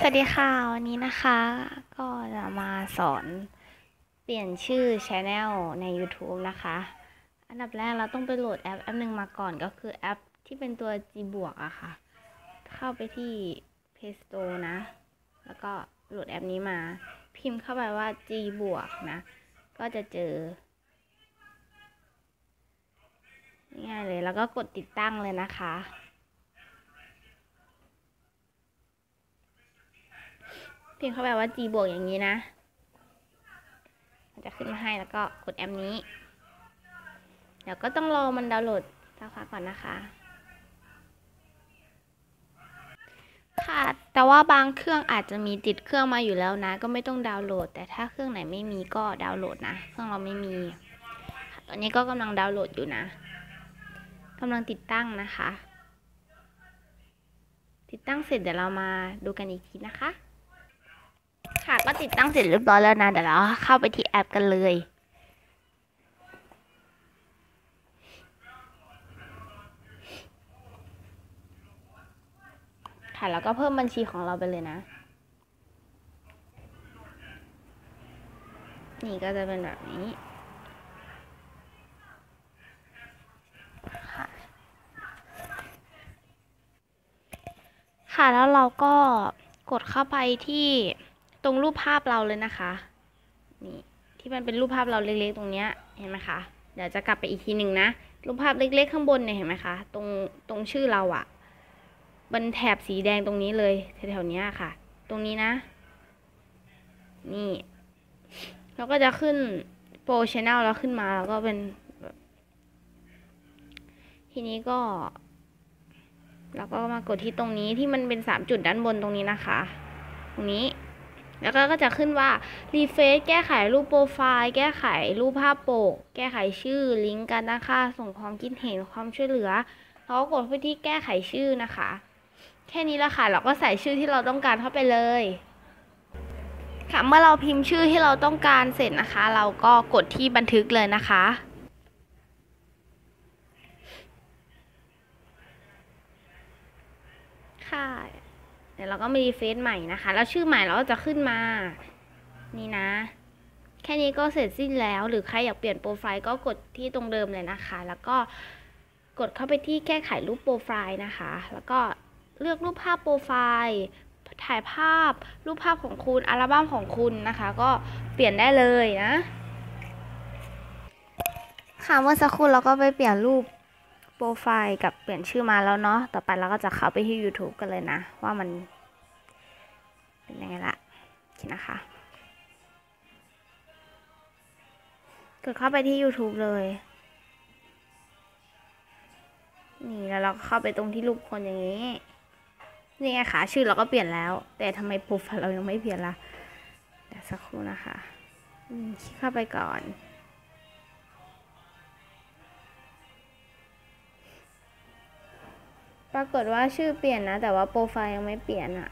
สวัสดีค่ะวันนี้นะคะ ก็จะมาสอนเปลี่ยนชื่อช anel ใน YouTube นะคะ อันดับแรกเราต้องไปโหลดแอปแอปหนึ่งมาก่อนก็คือแอปที่เป็นตัว G บวกอะค่ะ เข้าไปที่ Play Store นะ แล้วก็โหลดแอปนี้มา พิมพ์เข้าไปว่า G บวกนะ ก็จะเจอง่ายเลยแล้วก็กดติดตั้งเลยนะคะ พิมพ์เข้าไปว่า G บวกอย่างนี้นะ มันจะขึ้นมาให้แล้วก็กดแอปนี้ เดี๋ยวก็ต้องรอมันดาวน์โหลดสักพักก่อนนะคะ ค่ะ แต่ว่าบางเครื่องอาจจะมีติดเครื่องมาอยู่แล้วนะ ก็ไม่ต้องดาวน์โหลด แต่ถ้าเครื่องไหนไม่มีก็ดาวน์โหลดนะ เครื่องเราไม่มีตอนนี้ก็กำลังดาวน์โหลดอยู่นะกำลังติดตั้งนะคะ ติดตั้งเสร็จเดี๋ยวเรามาดูกันอีกทีนะคะ ค่ะ ก็ติดตั้งเสร็จเรียบร้อยแล้วนะ เดี๋ยวเราเข้าไปที่แอปกันเลย ค่ะ แล้วก็เพิ่มบัญชีของเราไปเลยนะ นี่ก็จะเป็นแบบนี้ค่ะค่ะแล้วเราก็กดเข้าไปที่ ตรงรูปภาพเราเลยนะคะ นี่ที่มันเป็นรูปภาพเราเล็กๆ ตรงเนี้ยเห็นไหมคะ เดี๋ยวจะกลับไปอีกทีหนึ่งนะ รูปภาพเล็ก ๆ ข้างบนเนี่ยเห็นไหมคะ ตรงตรงชื่อเราอะบนแถบสีแดงตรงนี้เลยแถวๆนี้ค่ะ ตรงนี้นะ นี่เราก็จะขึ้นโปรชแนลแล้วขึ้นมาแล้วก็เป็น ทีนี้ก็แล้วก็มากดที่ตรงนี้ที่มันเป็นสามจุดด้านบนตรงนี้นะคะ ตรงนี้ แล้วก็จะขึ้นว่ารีเฟซแก้ไขรูปโปรไฟล์แก้ไขรูปภาพโปก แก้ไขชื่อลิงก์การตั้งค่าส่งความคิดเห็นความช่วยเหลือเราก็กดไปที่แก้ไขชื่อนะคะ แค่นี้ละค่ะเราก็ใส่ชื่อที่เราต้องการเข้าไปเลย ค่ะเมื่อเราพิมพ์ชื่อที่เราต้องการเสร็จนะคะ เราก็กดที่บันทึกเลยนะคะค่ะ เดี๋ยวเราก็มีเฟซใหม่นะคะ แล้วชื่อใหม่เราก็จะขึ้นมา นี่นะ แค่นี้ก็เสร็จสิ้นแล้ว หรือใครอยากเปลี่ยนโปรไฟล์ก็กดที่ตรงเดิมเลยนะคะ แล้วก็กดเข้าไปที่แก้ไขรูปโปรไฟล์นะคะ แล้วก็เลือกรูปภาพโปรไฟล์ถ่ายภาพรูปภาพของคุณอัลบั้มของคุณนะคะ ก็เปลี่ยนได้เลยนะ ค่ะเมื่อสักครู่เราก็ไปเปลี่ยนรูป โปรไฟล์กับเปลี่ยนชื่อมาแล้วเนาะ ต่อไปเราก็จะเข้าไปที่ YouTube กันเลยนะ ว่ามัน เป็นยังไงละโอเคนะคะกดเข้าไปที่ YouTube เลย นี่แล้วเราก็เข้าไปตรงที่รูปคนอย่างนี้ นี่ไงคะชื่อเราก็เปลี่ยนแล้ว แต่ทำไมโปรไฟล์เรายังไม่เปลี่ยนละเดี๋ยวสักครู่นะคะอืมคลิกเข้าไปก่อน รากฏว่าชื่อเปลี่ยนนะ แต่ว่าโปรไฟล์ยังไม่เปลี่ยนอะ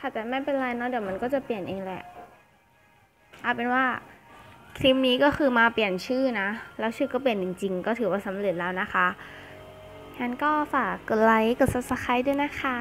ค่ะแต่ไม่เป็นไรเนาะเดี๋ยวมันก็จะเปลี่ยนเองแหละเอาเป็นว่าคลิปนี้ก็คือมาเปลี่ยนชื่อนะ แล้วชื่อก็เปลี่ยนจริง ๆ ก็ถือว่าสำเร็จแล้วนะคะงั้นก็ฝากกดไลค์กด subscribe ด้วยนะคะ